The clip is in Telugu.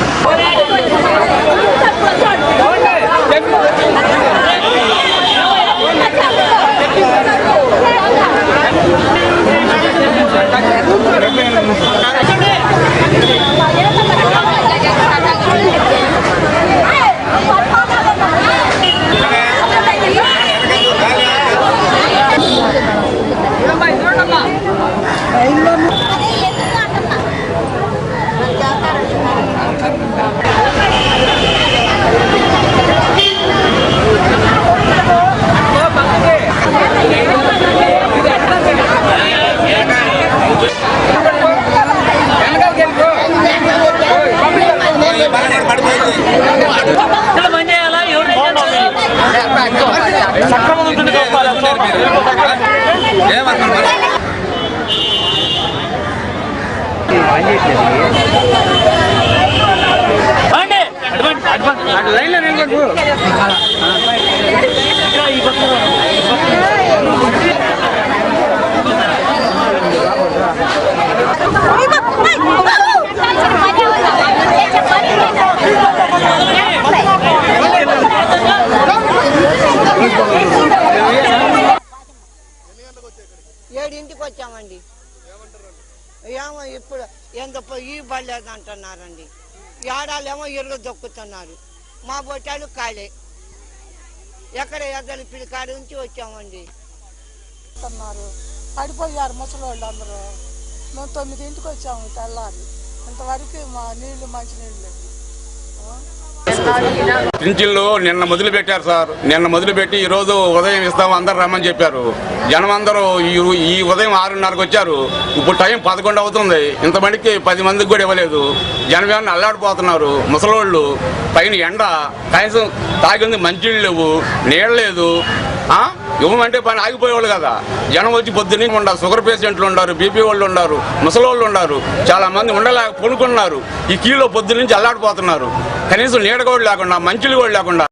よろしくお願いします。సక్రమం ఉంటుంది అండి లైన్లో నేను ఈ పక్కన తీసుకొచ్చామండి. వచ్చామండి ఏమో ఇప్పుడు ఎంత ఈ పడలేదు అంటున్నారండి. ఏడాలేమో ఇరుగు దొక్కుతున్నారు. మా బొట్టాలు ఖాళీ. ఎక్కడ ఎద్దలు పిడికాడి నుంచి వచ్చామండి. అన్నారు పడిపోయారు ముసలోళ్ళు అందరూ. మేము తొమ్మిదింటికి వచ్చాము తెల్లారి. ఇంతవరకు మా నీళ్ళు మంచి నీళ్ళు లేవు. పింఛన్లు నిన్న మొదలు పెట్టారు సార్. నిన్న మొదలు పెట్టి ఈ రోజు ఉదయం ఇస్తాం అందరు రమ్మని చెప్పారు. జనం అందరూ ఈ ఈ ఉదయం ఆరున్నరకు వచ్చారు. ఇప్పుడు టైం పదకొండు అవుతుంది. ఇంతమందికి పది మందికి కూడా ఇవ్వలేదు. జనం ఏమన్నా అల్లాడిపోతున్నారు. ముసలోళ్ళు పైన ఎండ కనీసం తాగింది మంచినీళ్ళు లేవు. నీళ్ళు లేదు. ఇవ్వమంటే పని ఆగిపోయేవాళ్ళు కదా. జనం వచ్చి పొద్దున్నే ఉండారు షుగర్ పేషెంట్లు ఉన్నారు బీపీ వాళ్ళు ఉన్నారు ముసలోళ్ళు ఉన్నారు చాలా మంది ఉండలేక పొనుకున్నారు ఈ కీలో పొద్దున్నుంచి అల్లాడిపోతున్నారు. కనీసం నీడ కూడా లేకుండా మంచులు కూడా లేకుండా